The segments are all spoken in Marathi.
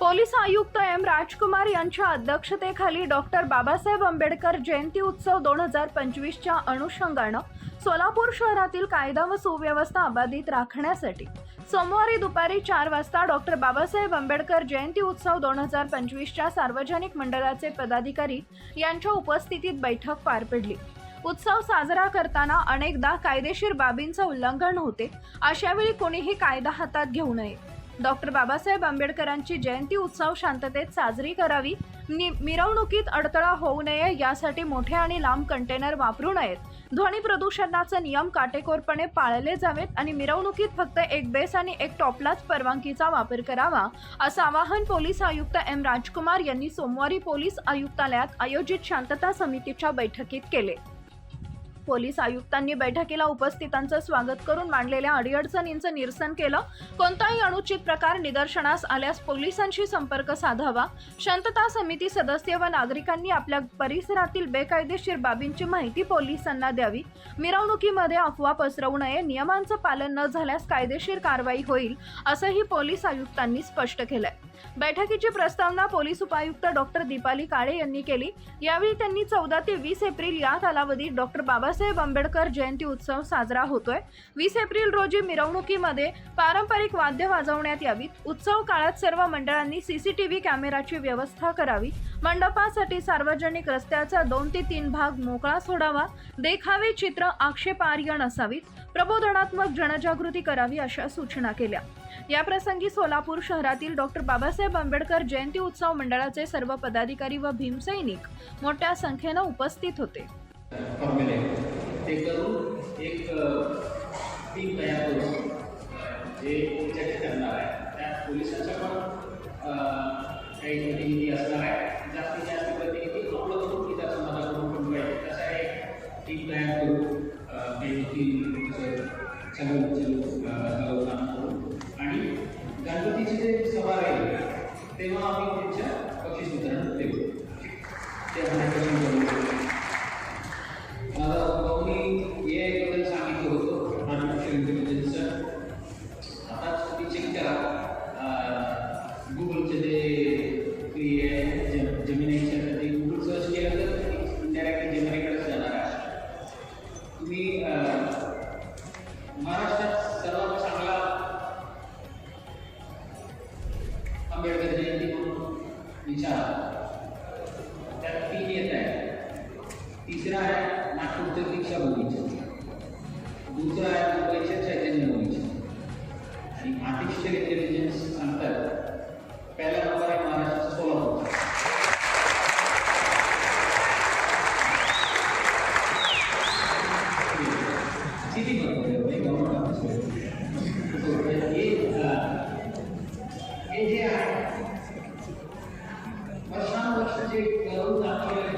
पोलीस आयुक्त एम राजकुमार यांच्या अध्यक्षतेखाली डॉक्टर बाबासाहेब आंबेडकर जयंती उत्सव दोन हजार पंचवीसच्या अनुषंगानं सोलापूर शहरातील कायदा व सुव्यवस्था अबाधित राखण्यासाठी सोमवारी दुपारी चार वाजता डॉक्टर बाबासाहेब आंबेडकर जयंती उत्सव दोन हजार पंचवीसच्या सार्वजनिक मंडळाचे पदाधिकारी यांच्या उपस्थितीत बैठक पार पडली. उत्सव साजरा करताना अनेकदा कायदेशीर बाबींचं उल्लंघन होते अशावेळी कोणीही कायदा हातात घेऊ नये. डॉक्टर बाबासाहेब आंबेडकरांची जयंती उत्सव शांततेत साजरी करावी. नि मिरवणुकीत अडथळा होऊ नये यासाठी मोठे आणि लांब कंटेनर वापरू नयेत. ध्वनी प्रदूषणाचे नियम काटेकोरपणे पाळले जावेत आणि मिरवणुकीत फक्त एक बेस आणि एक टॉपलाच परवानगीचा वापर करावा असं आवाहन पोलीस आयुक्त एम. राजकुमार यांनी सोमवारी पोलीस आयुक्तालयात आयोजित शांतता समितीच्या बैठकीत केले. पोलीस आयुक्तांनी बैठकीला उपस्थितांचं स्वागत करून मांडलेल्या अडीअडचणींचं निरसन केलं. कोणताही अनुचित प्रकार निदर्शनास आल्यास पोलिसांशी संपर्क साधावा. शांतता समिती सदस्य व नागरिकांनी आपल्या परिसरातील बेकायदेशीर बाबींची माहिती पोलिसांना द्यावी. मिरवणुकीमध्ये अफवा पसरवू नये. नियमांचं पालन न झाल्यास कायदेशीर कारवाई होईल असंही पोलीस आयुक्तांनी स्पष्ट केलंय. बैठकीची प्रस्तावना पोलीस उपायुक्त डॉक्टर दीपाली काळे यांनी केली. यावेळी त्यांनी चौदा ते वीस एप्रिल या कालावधीत डॉक्टर बाबासाहेब आंबेडकर जयंती उत्सव साजरा होतोय. वीस एप्रिल रोजी मिरवणुकीमध्ये पारंपरिक वाद्य वाजवण्यात यावीत. उत्सव काळात सर्व मंडळांनी सीसीटीव्ही कॅमेराची व्यवस्था करावी. मंडपासाठी सार्वजनिक रस्त्याचा दोन ते तीन भाग मोकळा सोडावा. देखावे चित्र आक्षेपार्ह नसावीत. प्रबोधनात्मक जनजागृती करावी अशा सूचना केल्या. याप्रसंगी सोलापूर शहरातील डॉक्टर बाबासाहेब आंबेडकर जयंती उत्सव मंडळाचे सर्व पदाधिकारी व भीमसैनिक मोठ्या संख्येनं उपस्थित होते. काही प्रतिनिधी असणार आहे. जास्तीत जास्त प्रतिनिधी आपलं करून तिथं त्याचं मनाकडून पण पाहिजे तसं आहे टीम तयार सगळं सगळं काम करू आणि गणपतीची जे सभा राहील तेव्हा आम्ही त्यांच्या बक्षीस वितरण देऊ ते નાખું શિક્ષા બની છે દૂસરા હોય છે ચૈતન્ય હોય છે આર્ટિફિશિયલ ઇન્ટેલિજન્સ અંતર પહેલા નંબરે મહારાષ્ટ્ર સોલાપુર સીધી વાત કરે ભાઈ ગવર્મેન્ટ એ એ જે વર્ષાનુવર્ષ જે કરોડ નાખી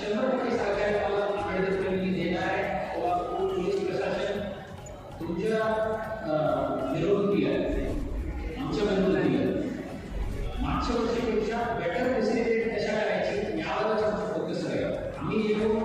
शंभर टक्के मला वेळेत मी देणार आहे. व प्रशासन तुमच्या निरोगी आहे आमच्या बरोबर मागच्या वर्षीपेक्षा बेटर फॅसिलिटेट कशा करायची यावर आमचा फोकस राहील आम्ही येऊन